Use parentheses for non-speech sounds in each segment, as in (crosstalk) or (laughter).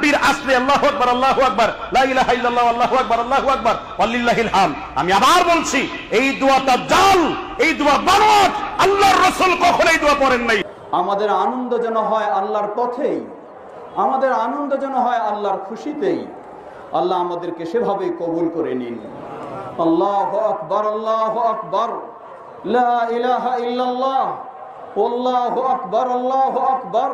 তাকবীর আসলে আল্লাহু আকবার, আল্লাহ আকবার আল্লাহু আকবার আল্লাহু আকবার, ওয়ালিল্লাহিল হাম আমি আবার বলছি, এই দোয়াটা জাল এই দোয়া বানোয়াট, আল্লাহর রসুল কখনো এই দোয়া পড়েন নাই। আমাদের আনন্দ যেন হয় আল্লাহর পথেই, আমাদের আনন্দ যেন হয় আল্লাহর খুশিতেই, আল্লাহ আমাদেরকে সেভাবেই কবুল করে নিন। আল্লাহ আকবর আল্লাহ আকবর আকবর, আল্লাহ আকবর,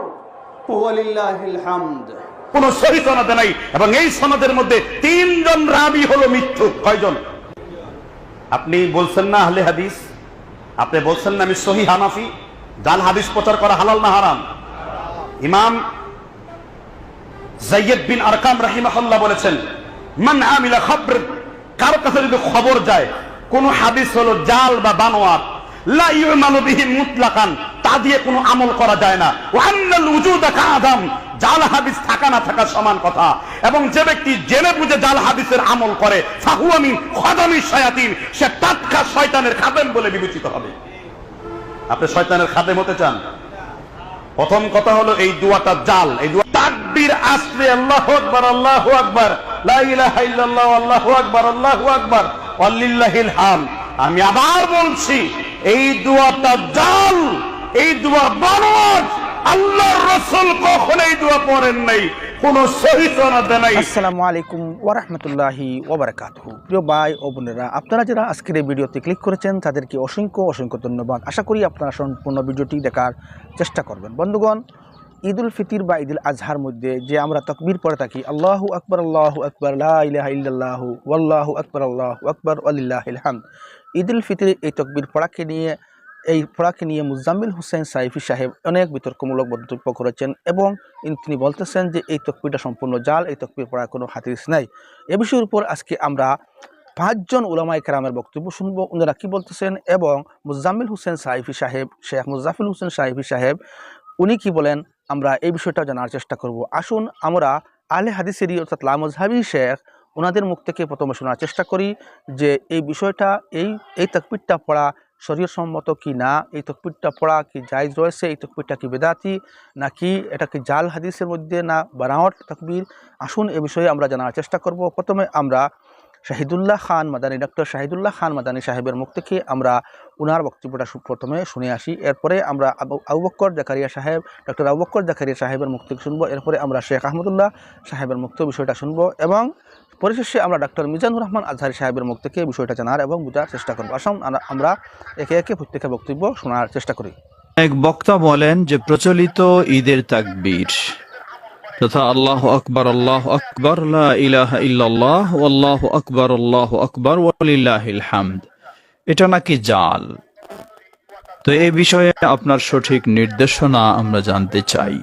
ওয়ালিল্লাহিল হামদ। কোন সহি সনদে নাই। এবং এই সনদের মধ্যে তিনজন রাবি হলো মিথ্যুক কয়জন? আপনি বলছেন না আহলে হাদিস? আপনি বলছেন না আমি সহি হানাফি? জাল হাদিস প্রচার করা হালাল না হারাম? ইমাম জাইয়দ বিন আরকাম রাহিমাহুল্লাহ বলেছেন, মান আমিলা খবর কারও কাছে যদি খবর যায়, কোন হাদিস হলো জাল বা বানোয়ার, লা ইউমানু বিহি মুতলাকান, তা দিয়ে কোনো আমল করা যায় না। ওয়া আন্নাল উজুদা কাআদাম জাল হাদিস থাকা না থাকা সমান কথা। এবং যে ব্যক্তি জেনে বুঝে জাল হাদিসের আমল করে, ফাহুয়া মিন খাদামি শায়াতিন, সে টাটকা শয়তানের খাদেম বলে বিবেচিত হবে। আপনি শয়তানের খাদেম হতে চান? প্রথম কথা হলো এই দুয়াটা জাল। এই দুয়া তাকবীর আসলে আল্লাহু আকবার আল্লাহু আকবার। লা ইলাহা ইল্লাল্লাহ, আল্লাহু আকবার আল্লাহু আকবার। ওয়ালিল্লাহিল হাম। আমি আবার বলছি, এই দুয়াটা জাল, এই দুয়া বানোয়াট আল্লাহর রাসূল কখনো দোয়া পড়েন নাই, কোন সহি সনদে নাই। আসসালামু আলাইকুম ওরহমতুল্লাহি ওবরাকাতুহু প্রিয় ভাই ও বোনেরা, আপনারা যারা আজকের ভিডিওতে ক্লিক করেছেন, তাদেরকে অসংখ্য অসংখ্য ধন্যবাদ। আশা করি আপনারা সম্পূর্ণ ভিডিওটি দেখার চেষ্টা করবেন। বন্ধুগণ ঈদ উল ফিতির বা ঈদ উল আজহার মধ্যে যে আমরা তকবির পড়ে থাকি, আল্লাহু আকবর আল্লাহু আকবর ইল্লাল্লাহু, ওয়াল্লাহু আকবর, আল্লাহু আকবর আলিল্লাহিল হামদ। ঈদ উল ফিতির এই তকবির পড়াকে নিয়ে এই পড়াকে নিয়ে মুজাম্মিল হোসেন সাইফি সাহেব অনেক বিতর্কমূলক মন্তব্য করেছেন এবং তিনি বলতেছেন যে, এই তকবিরটা সম্পূর্ণ জাল, এই তকবির পড়ার কোনো হাদিস নাই। এ বিষয়ের উপর আজকে আমরা পাঁচজন উলামাই কেরামের বক্তব্য শুনব। ওনারা কী বলতেছেন এবং মুজাম্মিল হোসেন সাইফি সাহেব, শেখ মুজাফিল হোসেন সাইফি সাহেব, উনি কি বলেন? আমরা এই বিষয়টা জানার চেষ্টা করব। আসুন, আমরা আলে হাদিসেরই অর্থাৎ লামজহাবি শেখ, ওনাদের মুখ থেকে প্রথমে শোনার চেষ্টা করি যে, এই বিষয়টা, এই এই তকবিরটা পড়া শরীর সম্মত কি না? এই তকবিরটা পড়া কি জায়জ রয়েছে? এই তকবিরটা কি বেদাতি? নাকি এটা কি জাল হাদিসের মধ্যে না বানাওয়ার তকবির? আসুন এ বিষয়ে আমরা জানার চেষ্টা করব। প্রথমে আমরা শাহিদুল্লাহ খান মাদানী, ডক্টর শাহিদুল্লাহ খান মাদানী সাহেবের মুখ থেকে আমরা ওনার বক্তব্যটা প্রথমে শুনে আসি। এরপরে আমরা আবু আবু বক্কর জাকারিয়া সাহেব, ডক্টর আবু বক্কর জাকারিয়া সাহেবের মুখ থেকে শুনব। এরপরে আমরা শেখ আহমদুল্লাহ সাহেবের থেকে বিষয়টা শুনব এবং পরিশেষে আমরা ডক্টর মিজানুর রহমান আজহারি সাহেবের মুখ থেকে বিষয়টা জানার এবং বোঝার চেষ্টা করব। আসুন আমরা একে একে প্রত্যেকের বক্তব্য শোনার চেষ্টা করি। এক বক্তা বলেন যে প্রচলিত ঈদের তাকবীর। তথা আল্লাহ আকবর আল্লাহ আকবর ইল্লাল্লাহ আল্লাহ আকবর আল্লাহ আকবর হামদ। এটা নাকি জাল? তো এই বিষয়ে আপনার সঠিক নির্দেশনা আমরা জানতে চাই।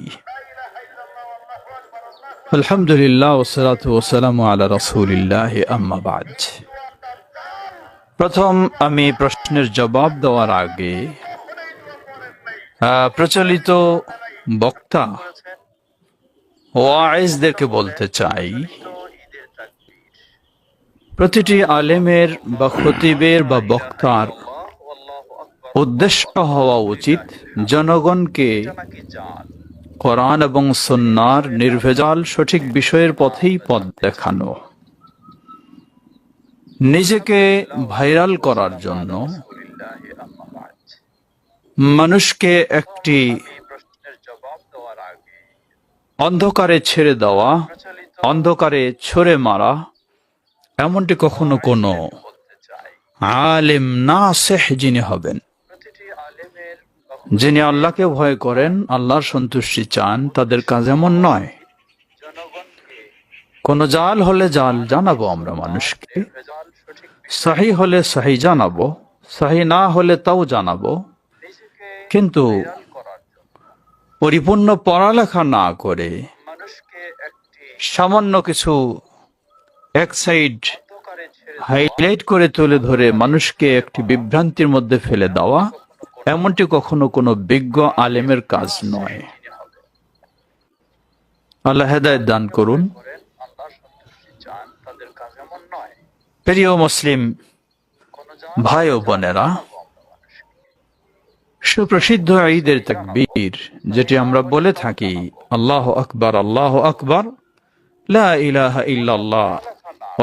আলহামদুলিল্লাহ প্রথম আমি প্রশ্নের জবাব দেওয়ার আগে প্রচলিত বক্তা ওয়াইজদেরকে বলতে চাই, প্রতিটি আলেমের বা খতিবের বা বক্তার উদ্দেশ্য হওয়া উচিত জনগণকে কোরআন এবং সন্ন্যার নির্ভেজাল সঠিক বিষয়ের পথেই পথ দেখানো। নিজেকে ভাইরাল করার জন্য মানুষকে একটি অন্ধকারে ছেড়ে দেওয়া, অন্ধকারে ছড়ে মারা, এমনটি কখনো কোনো আলেম না শেখ যিনি হবেন। যিনি আল্লাহকে ভয় করেন, আল্লাহর সন্তুষ্টি চান, তাদের কাজ এমন নয়। কোন জাল হলে জাল জানাব আমরা মানুষকে। সাহি হলে সাহি জানাব, সাহি না হলে তাও জানাব। কিন্তু পরিপূর্ণ পড়ালেখা না করে সামান্য কিছু এক সাইড হাইলাইট করে তুলে ধরে মানুষকে একটি বিভ্রান্তির মধ্যে ফেলে দেওয়া এমনটি কখনো কোনো বিজ্ঞ আলেমের কাজ নয়। আল্লাহ হেদায়ত দান করুন। প্রিয় মুসলিম ভাই ও বোনেরা সুপ্রসিদ্ধ ঈদের তাকবীর, যেটি আমরা বলে থাকি, আল্লাহ আকবর আল্লাহ আকবর ইলাহা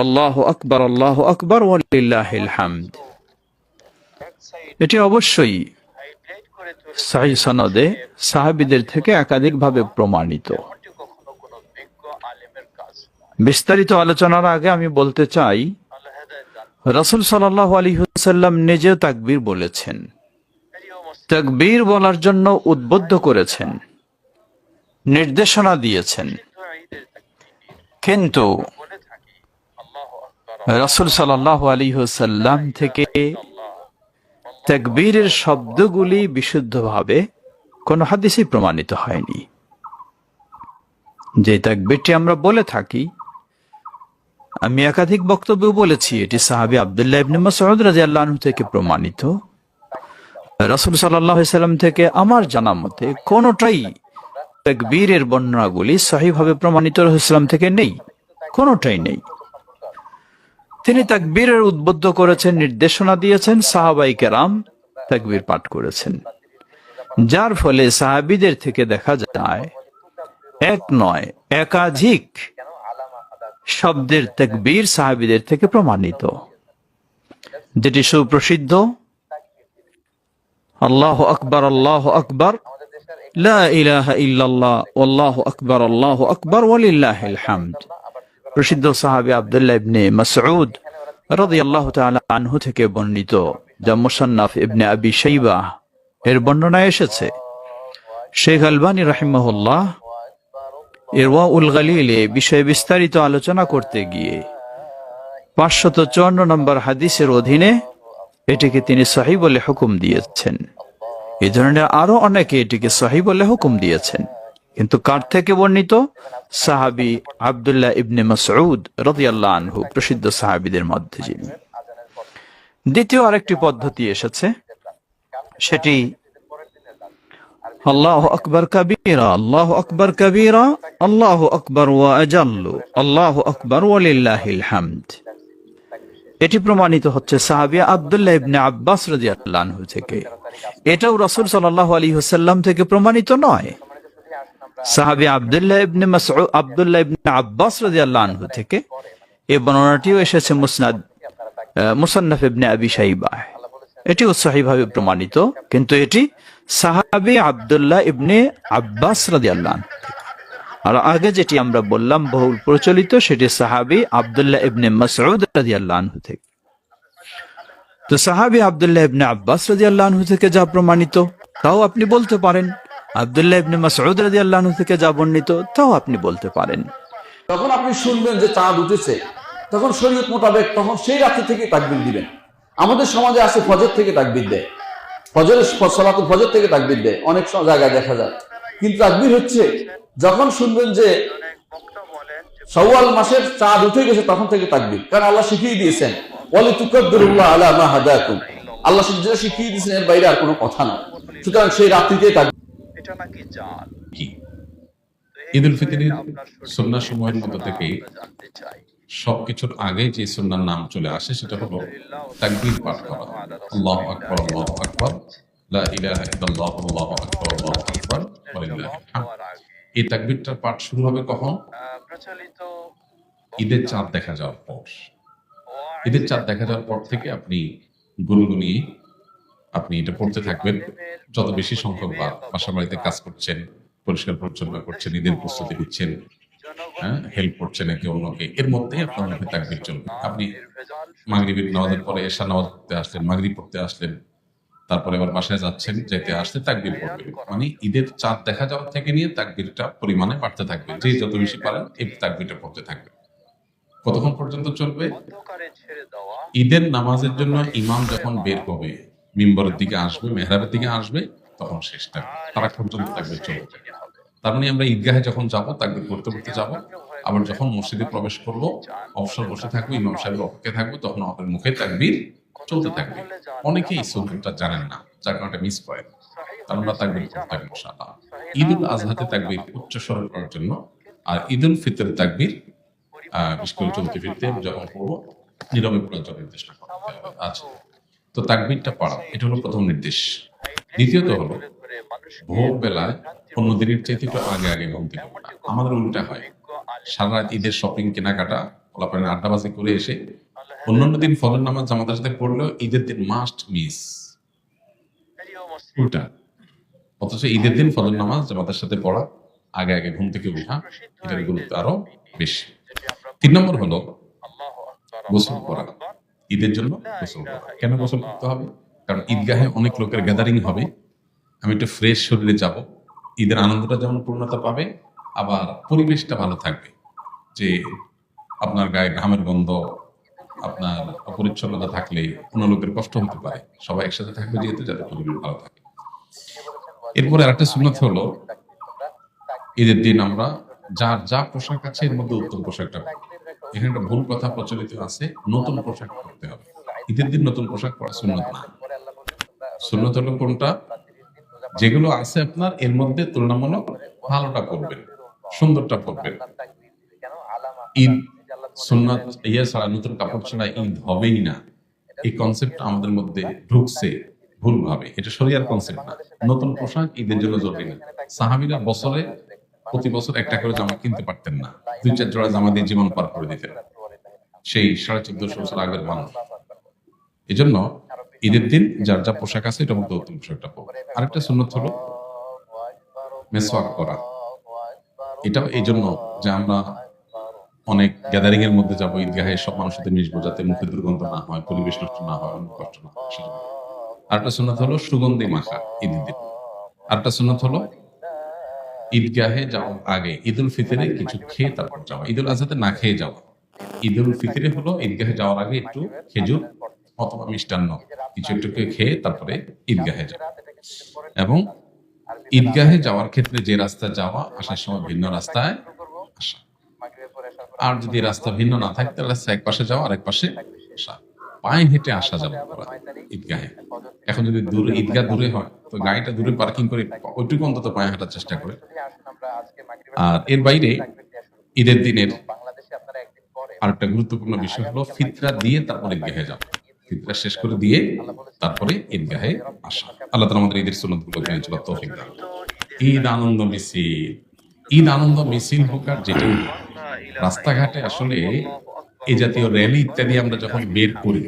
আল্লাহু আকবার আল্লাহু আকবার এটি অবশ্যই সাহি সনদে সাহাবিদের থেকে একাধিকভাবে প্রমাণিত। বিস্তারিত আলোচনার আগে আমি বলতে চাই, রাসূল সাল্লাল্লাহু আলাইহি ওয়াসাল্লাম নিজেও তাকবীর বলেছেন। তাকবীর বলার জন্য উদ্বুদ্ধ করেছেন। নির্দেশনা দিয়েছেন। কিন্তু রাসূল সাল্লাল্লাহু আলাইহি ওয়াসাল্লাম থেকে তাকবীরের শব্দগুলি বিশুদ্ধভাবে কোনো হাদিসে প্রমাণিত হয়নি। যে তাকবীরটি আমরা বলে থাকি, আমি একাধিক বক্তব্য বলেছি, এটি সাহাবী আব্দুল্লাহ ইবনে মাসউদ রাদিয়াল্লাহু থেকে প্রমাণিত। রাসূল সাল্লাম থেকে আমার জানা মতে কোনোটাই তাকবীরের বর্ণনাগুলি সহিভাবে প্রমাণিত রসুলাম থেকে নেই, কোনোটাই নেই। তিনি তাকবীরের উদ্বুদ্ধ করেছেন, নির্দেশনা দিয়েছেন সাহাবাই কেরাম তাকবীর পাঠ করেছেন। যার ফলে সাহাবিদের থেকে দেখা যায়, এক নয়, একাধিক শব্দের তাকবীর সাহাবিদের থেকে প্রমাণিত। যেটি সুপ্রসিদ্ধ আল্লাহ আকবর আল্লাহ আকবর আল্লাহু আকবার আল্লাহু আকবার প্রসিদ্ধ ইবনে আনহু থেকে বর্ণিত মুসান্নাফ ইবনে এর বর্ণনায় এসেছে। শেখ আলবানী বিষয়ে বিস্তারিত আলোচনা করতে গিয়ে পাঁচশত চুয়ান্ন নম্বর হাদিসের অধীনে এটিকে তিনি সহি বলে হুকুম দিয়েছেন। এই ধরনের আরও অনেকে এটিকে সহি বলে হুকুম দিয়েছেন। কিন্তু কার থেকে বর্ণিত? সাহাবি আব্দুল্লাহ ইবনে মাসউদ রাদিয়াল্লাহু আনহু, প্রসিদ্ধ সাহাবীদের মধ্যে যিনি। দ্বিতীয় আরেকটি পদ্ধতি এসেছে। সেটি, আল্লাহ আকবর কবীরা, আল্লাহ আকবর কবীরা, আল্লাহ আকবর ওয়া আজাল্লু, আল্লাহ আকবর ওয়ালিল্লাহিল হামদ। এটি প্রমাণিত হচ্ছে সাহাবিয়া আব্দুল্লাহ ইবনে আব্বাস রাদিয়াল্লাহু আনহু থেকে এটাও রাসূল সাল্লাল্লাহু আলাইহি ওয়াসাল্লাম থেকে প্রমাণিত নয় সাহাবী আব্দুল্লাহ ইবনে মাসউদ, আব্দুল্লাহ ইবনে আব্বাস রাদিয়াল্লাহু আনহু থেকে এই বর্ণনাটিও এসেছে মুসনাদ মুসান্নাফ ইবনে আবি শাইবা এটিও সহিভাবে প্রমাণিত, কিন্তু এটি সাহাবী আব্দুল্লাহ ইবনে আব্বাস থেকে। আর আগে যেটি আমরা বললাম, বহুল প্রচলিত, সেটি সাহাবী আব্দুল্লাহ ইবনে মাসউদ রাদিয়াল্লাহু আনহু থেকে। তো সাহাবী আব্দুল্লাহ ইবনে আব্বাস রাদিয়াল্লাহু আনহু থেকে যা প্রমাণিত, তাও আপনি বলতে পারেন। আব্দুল্লাহ ইবনে মাসউদ রাদিয়াল্লাহু আনহু থেকে যা বর্ণিত, তাও আপনি বলতে পারেন। যখন আপনি শুনবেন যে চাঁদ উঠেছে, তখন শরীয়ত মোতাবেক তখন সেই রাত্রি থেকে তাকবির দিবেন। আমাদের সমাজে আছে ফজর থেকে তাকবির দেয়। সলাতুল ফজর থেকে তাকবির দেয়। অনেক জায়গায় দেখা যায়। কিন্তু তাকবির হচ্ছে যখন শুনবেন যে সওয়াল মাসের চাঁদ উঠে গেছে তখন থেকে তাকবির। কারণ আল্লাহ শিখিয়ে দিয়েছেন ওয়ালি তুকাব্বিরুল্লাহ আলা মা হাদাকুম। আল্লাহ যেটা শিখিয়ে দিয়েছেন এর বাইরে আর কোনো কথা না সুতরাং সেই রাত্রিতে তাকবির এটা নাকি জাল? কি? ঈদ উল ফিতরের সুন্না সময়ের মধ্যে থেকে সবকিছুর আগে যে সুন্নার নাম চলে আসে সেটা হলো তাকবীর পাঠ করা। আল্লাহু আকবার আল্লাহু আকবার। লা ইলাহা ইল্লাল্লাহ আল্লাহু আকবার আল্লাহু আকবার ওয়ালিল্লাহিল হামদ এই তাকবীরটার পাঠ শুরু হবে কখন? ঈদের চাঁদ দেখা যাওয়ার পর। ঈদের চাঁদ দেখা যাওয়ার পর থেকে আপনি গুনগুনিয়ে আপনি এটা পড়তে থাকবেন। যত বেশি সংখ্যক বা বাসা কাজ করছেন, পরিষ্কার পরিচ্ছন্ন করছেন, ঈদের প্রস্তুতি দিচ্ছেন হ্যাঁ হেল্প করছেন একে অন্যকে, এর মধ্যে আপনার তাকবির চলবে। আপনি মাগরিবের নামাজের পরে এশা নামাজ পড়তে আসলেন, মাগরিব পড়তে আসলেন তারপরে আবার বাসায় যাচ্ছেন যেতে আসতে তাকবির পড়বেন মানে ঈদের চাঁদ দেখা যাওয়ার থেকে নিয়ে তাকবিরটা পরিমাণে বাড়তে থাকবে। যে যত বেশি পারেন এই তাকবিরটা পড়তে থাকবে। কতক্ষণ পর্যন্ত চলবে? ঈদের নামাজের জন্য ইমাম যখন বের হবে মিম্বরের দিকে আসবে মেহরাবের দিকে আসবে তখন শেষটা তারা পর্যন্ত থাকবে চলবে। তার মানে আমরা ঈদগাহে যখন যাব তাকবির করতে করতে যাব আবার যখন মসজিদে প্রবেশ করব অবসর বসে থাকব ইমাম সাহেবের অপেক্ষা থাকব তখন আমাদের মুখে তাকবির চলতে থাকবে। অনেকেই এই সুন্নতটা জানেন না যার কারণে মিস করেন। আমরা তাকবির করতে থাকব ইনশাআল্লাহ। ঈদ উল আজহাতে তাকবির উচ্চ স্বরে করার জন্য। আর ঈদ উল তাকবির আহ বিশেষ করে চলতে ফিরতে যখন পড়ব নীরবে পড়ার জন্য নির্দেশনা আচ্ছা। তো তাকবিরটা পড়া এটা হলো প্রথম নির্দেশ। দ্বিতীয়ত হলো ভোর বেলায় অন্য দিনের চাইতে একটু আগে আগে ঘুম থেকে আমাদের উল্টা হয়। সারা রাত ঈদের শপিং কেনাকাটা পোলাপানের আড্ডাবাজি করে এসে অন্যান্য দিন ফজর নামাজ জামাতের সাথে পড়লেও ঈদের দিন মাস্ট মিস অথচ ঈদের দিন ফজর নামাজ জামাতের সাথে পড়া, আগে আগে ঘুম থেকে উঠা এটার গুরুত্ব আরও বেশি। তিন নম্বর হলো গোসল করা। ঈদের জন্য গোসল করা। কেন গোসল করতে হবে? কারণ ঈদগাহে অনেক লোকের গ্যাদারিং হবে। আমি একটু ফ্রেশ শরীরে যাব। ঈদের আনন্দটা যেমন পূর্ণতা পাবে, আবার পরিবেশটা ভালো থাকবে। যে আপনার গায়ে ঘামের গন্ধ আপনার অপরিচ্ছন্নতা থাকলে কোনো লোকের কষ্ট হতে পারে। সবাই একসাথে থাকবে যেহেতু যাতে পরিবেশ ভালো থাকে। এরপরে আরেকটা সুন্নত হলো, ঈদের দিন আমরা যার যা পোশাক আছে এর মধ্যে উত্তম পোশাকটা এখানে একটা ভুল কথা প্রচলিত আছে, নতুন পোশাক পরতে হবে। ঈদের দিন নতুন পোশাক পরা সুন্নত না। সুন্নত হলো কোনটা? যেগুলো আছে আপনার, এর মধ্যে তুলনামূলক ভালোটা করবেন সুন্দরটা করবেন ঈদ সুন্নত ইয়ে ছাড়া নতুন কাপড় ছাড়া ঈদ হবেই না। এই কনসেপ্ট আমাদের মধ্যে ঢুকছে, ভুল ভাবে। এটা শরিয়ার কনসেপ্ট না। নতুন পোশাক ঈদের জন্য জরুরি না। সাহাবিরা বছরে, প্রতি বছর একটা করে জামা কিনতে পারতেন না। দুই চার জোড়া জামা দিয়ে জীবন পার করে দিতেন। সেই সাড়ে চোদ্দশো বছর আগের মানুষ। এজন্য ঈদের দিন যার যা পোশাক আছে, এটা মধ্যে উত্তম পোশাকটা পরবে আরেকটা সুন্নত হলো মেসওয়াক করা এটাও এই জন্য যে আমরা অনেক গ্যাদারিং এর মধ্যে যাব, ঈদগাহে সব মানুষের সাথে মিশবো যাতে মুখে দুর্গন্ধ না হয়, পরিবেশ নষ্ট না হয় অন্য কষ্ট না হয়। আরেকটা সুন্নত হলো সুগন্ধি মাখা, ঈদের দিন। আরেকটা সুন্নত হলো ঈদগাহে যাওয়ার আগে ঈদুল ফিতরে কিছু খেয়ে তারপর যাওয়া। ঈদুল আজহাতে না খেয়ে যাওয়া। ঈদুল ফিতরে হলো ঈদগাহে যাওয়ার আগে একটু খেজুর অথবা মিষ্টান্ন, কিছু একটু খেয়ে তারপরে ঈদগাহে যাওয়া। এবং ঈদগাহে যাওয়ার ক্ষেত্রে যে রাস্তা যাওয়া, আসার সময় ভিন্ন রাস্তায় আসা। আর যদি রাস্তা ভিন্ন না থাকে, তাহলে এক পাশে যাওয়া আর এক পাশে পায়ে হেঁটে আসা যাবে ঈদগাহে। এখন যদি দূরে, ঈদগাহ দূরে হয়, তো গাড়িটা দূরে পার্কিং করে ওইটুকু অন্তত পায়ে হাঁটার চেষ্টা করে। আর এর বাইরে ঈদের দিনের আরেকটা গুরুত্বপূর্ণ বিষয় হলো ফিতরা দিয়ে তারপরে ঈদগাহে যাওয়া। ফিতরা শেষ করে দিয়ে তারপরে ঈদগাহে আসা। আল্লাহ তালা আমাদের ঈদের সুন্নতগুলো তৌফিক দান ঈদ আনন্দ মিছিল। ঈদ আনন্দ মিছিল হোক আর যেটাই রাস্তাঘাটে আসলে এই জাতীয় র্যালি ইত্যাদি আমরা যখন বের করি,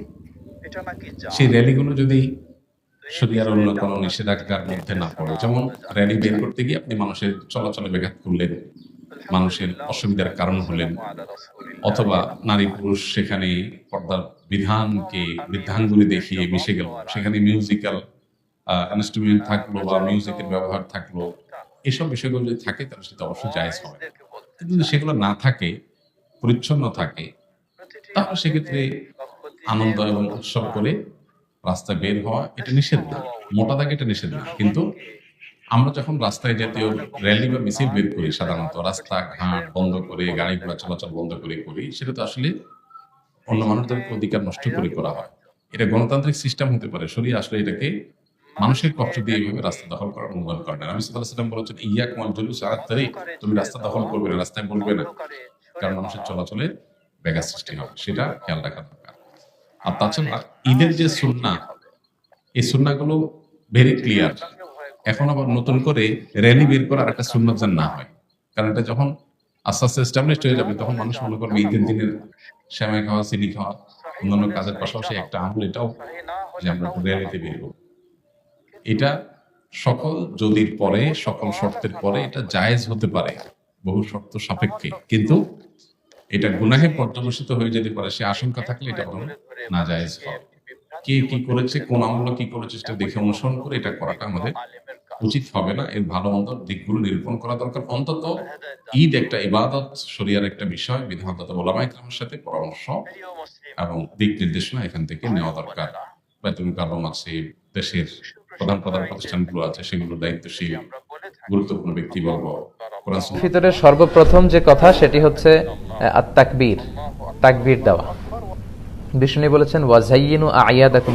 সেই র্যালিগুলো যদি কোনো নিষেধাজ্ঞার মধ্যে না পড়ে, যেমন র্যালি বের করতে গিয়ে আপনি মানুষের চলাচলে ব্যাঘাত করলেন, মানুষের অসুবিধার কারণ হলেন, অথবা নারী পুরুষ সেখানে পর্দার বিধানকে বৃদ্ধাঙ্গুলি দেখিয়ে মিশে গেল, সেখানে মিউজিক্যাল ইনস্ট্রুমেন্ট থাকল বা মিউজিকের ব্যবহার থাকল, এসব বিষয়গুলো যদি থাকে তাহলে সেটা অবশ্যই জায়জ যদি সেগুলো না থাকে পরিচ্ছন্ন থাকে তাহলে সেক্ষেত্রে আনন্দ এবং উৎসব করে রাস্তায় বের হওয়া এটা নিষেধ না। মোটা দাগে এটা নিষেধ না। কিন্তু আমরা যখন রাস্তায় জাতীয় র্যালি বা মিছিল বের করি সাধারণত রাস্তা ঘাট বন্ধ করে গাড়ি ঘোড়া চলাচল বন্ধ করে করি সেটা তো আসলে অন্য মানুষদের অধিকার নষ্ট করে করা হয়। এটা গণতান্ত্রিক সিস্টেম হতে পারে। শরীর আসলে এটাকে মানুষের কষ্ট দিয়ে এইভাবে রাস্তা দখল করার অনুমোদন করে না। আমি সাল্লাহ সাল্লাম বলেছেন ইয়া কুমার জলুস আত্মারি তুমি রাস্তা দখল করবে না রাস্তায় বলবে না। কারণ মানুষের চলাচলে ব্যাঘাত সৃষ্টি হবে সেটা খেয়াল রাখা দরকার। আর তাছাড়া ঈদের যে সুন্না এই সুন্নাগুলো ভেরি ক্লিয়ার এখন আবার নতুন করে র্যালি বের করার একটা সুন্নত যেন না হয়। কারণ এটা যখন আস্তে আস্তে এস্টাবলিশড হয়ে যাবে তখন মানুষ মনে করবে ঈদের দিনের শ্যামাই খাওয়া চিনি খাওয়া অন্যান্য কাজের পাশাপাশি একটা আমল এটাও যে আমরা র্যালিতে বের হব। এটা সকল যদির পরে, সকল শর্তের পরে এটা জায়েজ হতে পারে, বহু শর্ত সাপেক্ষে। কিন্তু এটা গুনাহে পর্যবেসিত হয়ে যেতে পারে, সে আশঙ্কা থাকলে এটা বড় না জায়েজ হয়। কে কি করেছে, কোন আমল কি করেছে, সেটা দেখে অনুসরণ করে এটা করাটা আমাদের উচিত হবে না। এর ভালো মন্দ দিকগুলো নিরূপণ করা দরকার। অন্তত ঈদ একটা ইবাদত, শরিয়ার একটা বিষয়, বিধানত ওলামা ইকরামের সাথে পরামর্শ এবং দিক নির্দেশনা এখান থেকে নেওয়া দরকার। বেতন কারণ আছে, দেশের প্রধান প্রধান প্রতিষ্ঠানগুলো আছে, সেগুলো দায়িত্বশীল, গুরুত্বপূর্ণ সুন্নাহ সর্বপ্রথম যে কথা, সেটি হচ্ছে তাকবীর তাকবীর দেওয়া। বিষ্ণু বলেছেন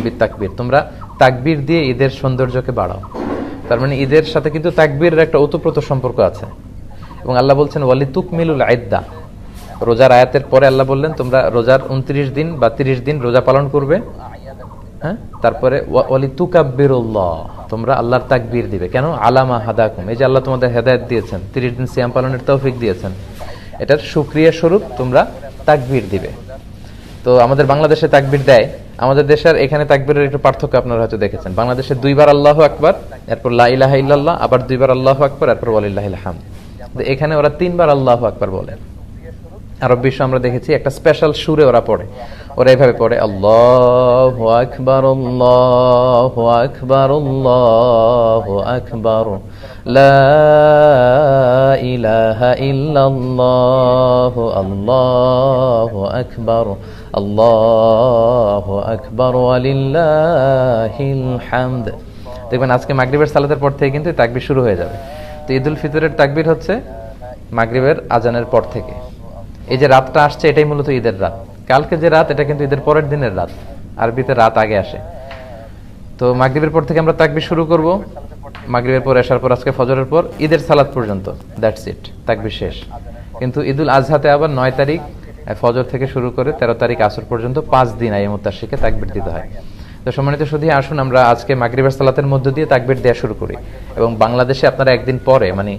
বিত তাকবীর তোমরা তাকবীর দিয়ে ঈদের সৌন্দর্যকে বাড়াও। তার মানে ঈদের সাথে কিন্তু তাকবীরের একটা ওতপ্রোত সম্পর্ক আছে। এবং আল্লাহ বলছেন ওয়ালি তুকমিলুল আইদ্দা। রোজার আয়াতের পরে আল্লাহ বললেন, তোমরা রোজার উনত্রিশ দিন বা তিরিশ দিন রোজা পালন করবে। হ্যাঁ? তারপরে তোমরা আল্লাহর তাকবীর দিবে। কেন? আলামা হাদাকুম, এই যে আল্লাহ তোমাদের হেদায়েত দিয়েছেন, তিরিশ দিন সিয়াম পালনের তৌফিক দিয়েছেন, এটার সুক্রিয়া স্বরূপ তোমরা তাকবীর দিবে। তো আমাদের বাংলাদেশে তাকবীর দেয়, আমাদের দেশের এখানে তাকবীরের একটু পার্থক্য আপনারা হয়তো দেখেছেন। বাংলাদেশে দুইবার আল্লাহ আকবার, এরপর লা ইলাহা ইল্লাল্লাহ, আবার দুইবার আল্লাহ আকবার, এরপর তো এখানে ওরা তিনবার আল্লাহ আকবার বলেন আরব বিশ্ব আমরা দেখেছি, একটা স্পেশাল সুরে ওরা পড়ে। ওরা এভাবে পড়ে, আল্লাহ আকবার আল্লাহ আকবার আল্লাহ আকবার ইলাহা আল্লাহ আকবার আল্লাহ আকবার, ওয়ালিল্লাহিল হামদ। দেখবেন আজকে মাগরিবের সালাতের পর থেকে কিন্তু তাকবীর শুরু হয়ে যাবে। তো ঈদুল ফিতরের তাকবীর হচ্ছে মাগরিবের আজানের পর থেকে। এই যে রাতটা আসছে, এটাই মূলত ঈদের রাত। কালকে যে রাত, এটা কিন্তু ঈদের পরের দিনের রাত। আরবিতে রাত আগে আসে। তো মাগরিবের পর থেকে আমরা তাকবির শুরু করব। মাগরিবের পর আসার পর, আজকে ফজরের পর, ঈদের সালাত পর্যন্ত। দ্যাটস ইট তাকবির শেষ। কিন্তু ঈদুল আজহাতে আবার নয় তারিখ ফজর থেকে শুরু করে তেরো তারিখ আসর পর্যন্ত পাঁচ দিন আই মুত্তাশিকে তাকবির দিতে হয়। তো সম্মানিত শুধু আসুন আমরা আজকে মাগরিবের সালাতের মধ্য দিয়ে তাকবির দেওয়া শুরু করি। এবং বাংলাদেশে আপনারা একদিন পরে মানে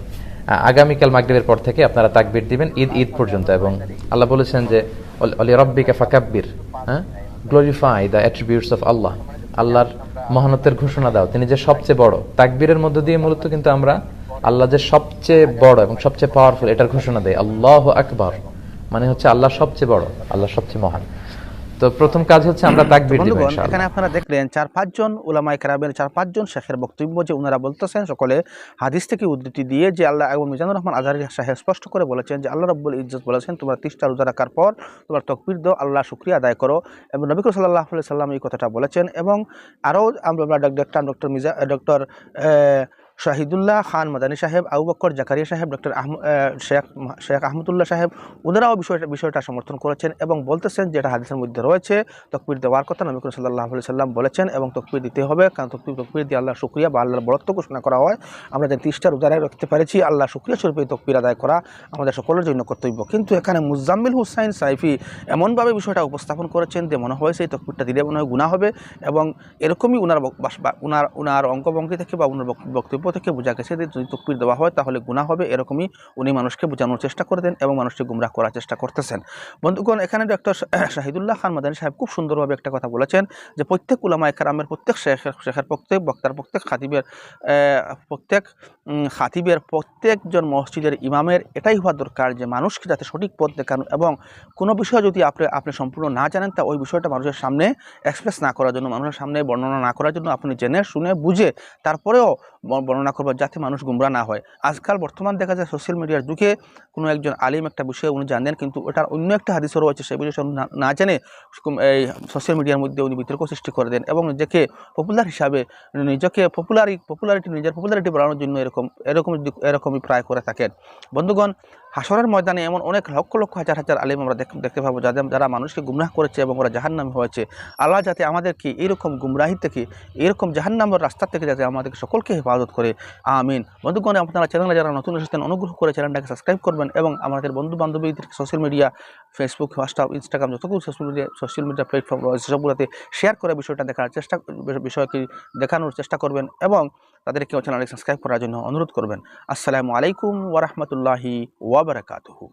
আগামীকাল মাগরিবের পর থেকে আপনারা তাকবির দিবেন, ঈদ ঈদ পর্যন্ত এবং আল্লাহ বলেছেন যে, অল- রব্বিকা ফাকাব্বির হ্যাঁ? Glorify the attributes of Allah আল্লাহর মহানতের ঘোষণা দাও। তিনি যে সবচেয়ে বড়, তাকবীরের মধ্য দিয়ে মূলত কিন্তু আমরা আল্লাহ যে সবচেয়ে বড় এবং সবচেয়ে পাওয়ারফুল এটার ঘোষণা দেয় আল্লাহ আকবর মানে হচ্ছে আল্লাহ সবচেয়ে বড়, আল্লাহ সবচেয়ে মহান। তো প্রথম কাজ হচ্ছে আমরা তাকবীর দিব ইনশাআল্লাহ। এখানে আপনারা দেখলেন চার পাঁচজন উলামাই কেরামের চার পাঁচজন শেখের বক্তব্য যে ওনারা বলতেছেন সকলে হাদিস থেকে উদ্ধৃতি দিয়ে যে আল্লাহ এবং মিজানুর রহমান আজহারি সাহেব স্পষ্ট করে বলেছেন যে আল্লাহ রব্বুল ইজ্জত বলেছেন তোমরা তিরিশটা রোজা রাখার পর তোমার তকবির দাও আল্লাহ শুক্রিয়া আদায় করো। এবং নবী করিম সাল্লাহ সাল্লাম এই কথাটা বলেছেন এবং আরও আমরা ডক্টর ডক্টর মিজা ডক্টর শাহিদুল্লাহ খান মাদানী সাহেব, আবু বক্কর জাকারিয়া সাহেব, ডক্টর শেখ শেখ আহমদুল্লাহ সাহেব, ওনারাও বিষয়টা বিষয়টা সমর্থন করেছেন এবং বলতেছেন যে এটা হাদিসের মধ্যে রয়েছে। তকবির দেওয়ার কথা নবী করিম সাল্লাহ সাল্লাম বলেছেন এবং তকবির দিতে হবে, কারণ তকবির তকবির দিয়ে আল্লাহ শুক্রিয়া বা আল্লাহর বরত্ব ঘোষণা করা হয়। আমরা যে তিরিশটা রোজারায় রাখতে পেরেছি আল্লাহ শুক্রিয়া স্বরূপে তকবির আদায় করা আমাদের সকলের জন্য কর্তব্য। কিন্তু এখানে মুজাম্মিল হুসাইন সাইফি এমনভাবে বিষয়টা উপস্থাপন করেছেন যে মনে হয় সেই তকবিরটা দিলে মনে হয় গুণা হবে এবং এরকমই ওনার উনার উনার অঙ্গভঙ্গি থেকে বা উনার বক- থেকে বোঝা গেছে যে যদি তকবির দেওয়া হয় তাহলে গুণা হবে, এরকমই উনি মানুষকে বোঝানোর চেষ্টা করতেন এবং মানুষকে গুমরাহ করার চেষ্টা করতেছেন। বন্ধুগণ, এখানে ডক্টর (coughs) শাহিদুল্লাহ খান মাদানী সাহেব খুব সুন্দরভাবে একটা কথা বলেছেন যে প্রত্যেক উলামা একরামের প্রত্যেক শেখের শেখের প্রত্যেক বক্তার, প্রত্যেক খাতিবের প্রত্যেক খাতিবের প্রত্যেকজন মসজিদের ইমামের এটাই হওয়া দরকার যে মানুষকে যাতে সঠিক পথ দেখানো এবং কোনো বিষয় যদি আপনি আপনি সম্পূর্ণ না জানেন তা ওই বিষয়টা মানুষের সামনে এক্সপ্রেস না করার জন্য, মানুষের সামনে বর্ণনা না করার জন্য আপনি জেনে, শুনে, বুঝে, তারপরেও বর্ণনা করব যাতে মানুষ গুমরা না হয়। আজকাল বর্তমান দেখা যায় সোশ্যাল মিডিয়ার যুগে কোনো একজন আলিম একটা বিষয়ে উনি জানেন, কিন্তু ওটার অন্য একটা হাদিসও রয়েছে সেই বিষয়ে না- জানে জেনে এই সোশ্যাল মিডিয়ার মধ্যে উনি বিতর্ক সৃষ্টি করে দেন এবং নিজেকে পপুলার হিসাবে, নিজেকে পপুলারি পপুলারিটি নিজের পপুলারিটি বাড়ানোর জন্য এরকম এরকম এরকমই প্রায় করে থাকেন। বন্ধুগণ হাসরের ময়দানে এমন অনেক লক্ষ লক্ষ হাজার হাজার আলিম আমরা দেখতে পাবো, যাদের যারা মানুষকে গুমরাহ করেছে এবং ওরা জাহান্নামী হয়েছে। আল্লাহ যাতে আমাদেরকে এরকম গুমরাহি থেকে, এরকম জাহান্নামের রাস্তা থেকে যাতে আমাদেরকে সকলকে হেফাজত করে। আমিন। বন্ধুগণ, আপনারা চ্যানেলে যারা নতুন এসেছেন, অনুগ্রহ করে চ্যানেলটাকে সাবস্ক্রাইব করবেন এবং আমাদের বন্ধু বান্ধবীদেরকে social media Facebook WhatsApp Instagram যতগুলো social media social media platform রয়েছে, সবগুলোতে শেয়ার করে বিষয়টা দেখার চেষ্টা বিষয়কে দেখানোর চেষ্টা করবেন এবং তাদেরকে চ্যানেলে সাবস্ক্রাইব করার জন্য অনুরোধ করবেন। আসসালামু আলাইকুম ওরহমতুল্লাহি ওয়াবারাকাতুহু